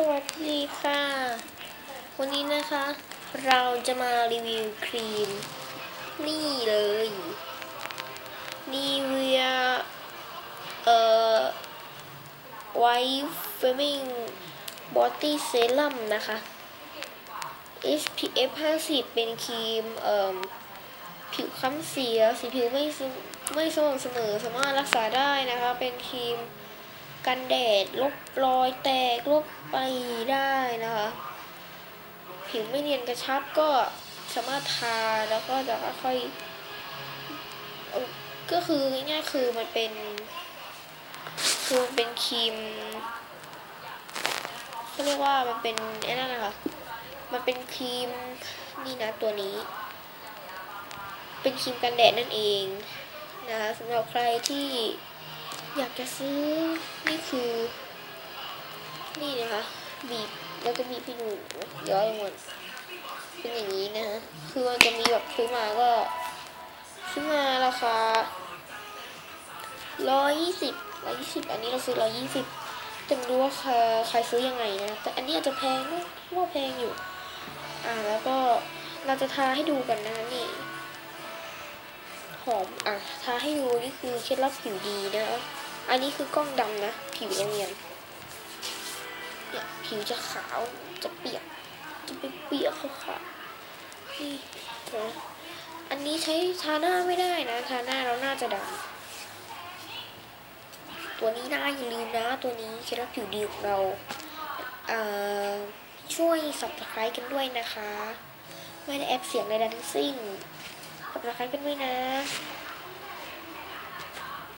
สวัสดีค่ะ วันนี้นะคะ เราจะมารีวิวครีม นี่เลยนีเวียเอ่อไวท์เฟมิงบอดี้เซรั่มนะคะ SPF 50 เป็นครีมเอ่อผิวค้ำเสีย สีผิวไม่ไม่สม่ำเสมอสามารถรักษาได้นะคะ เป็นครีม กันแดด ลบรอยแตก ลบไปได้นะคะ ผิวไม่เนียนกระชับก็สามารถทาแล้วก็จะค่อยก็คือง่ายๆคือมันเป็น คือมันเป็นครีมเขาเรียกว่ามันเป็นไอ้นั่นนะคะมันเป็นครีมนี่นะตัวนี้ เป็นครีมกันแดดนั่นเองนะคะสำหรับใครที่ อยากจะซื้อนี่คือ นี่นะคะบีบแล้วก็บีบให้ดูย้อยหมดเป็นอย่างนี้นะฮะคือมันจะมีแบบซื้อมาก็ซื้อมาราคาร้อยยี่สิบร้อยยี่สิบอันนี้เราซื้อร้อยยี่สิบแต่ไม่รู้ว่าใครใครซื้อยังไงนะ แต่อันนี้อาจจะแพงนะว่าแพงอยู่ อ่าแล้วก็เราจะทาให้ดูกันนะนี่หอมอะทาให้ดูนี่คือเคล็ดลับผิวดีนะ อันนี้คือกล้องดำนะ ผิวยังเนียนเนี่ยผิวจะขาวจะเปียก จะเป็นเปียกขาวๆนี่นะอันนี้ใช้ทาหน้าไม่ได้นะ ทาหน้าแล้วหน้าจะดำตัวนี้นะอย่าลืมนะ ตัวนี้เคล็ดลับผิวดีของเราเอ่อช่วย subscribe กันด้วยนะคะ ไม่ได้แอปเสียงใดๆทั้งสิ้น subscribe กันด้วยนะ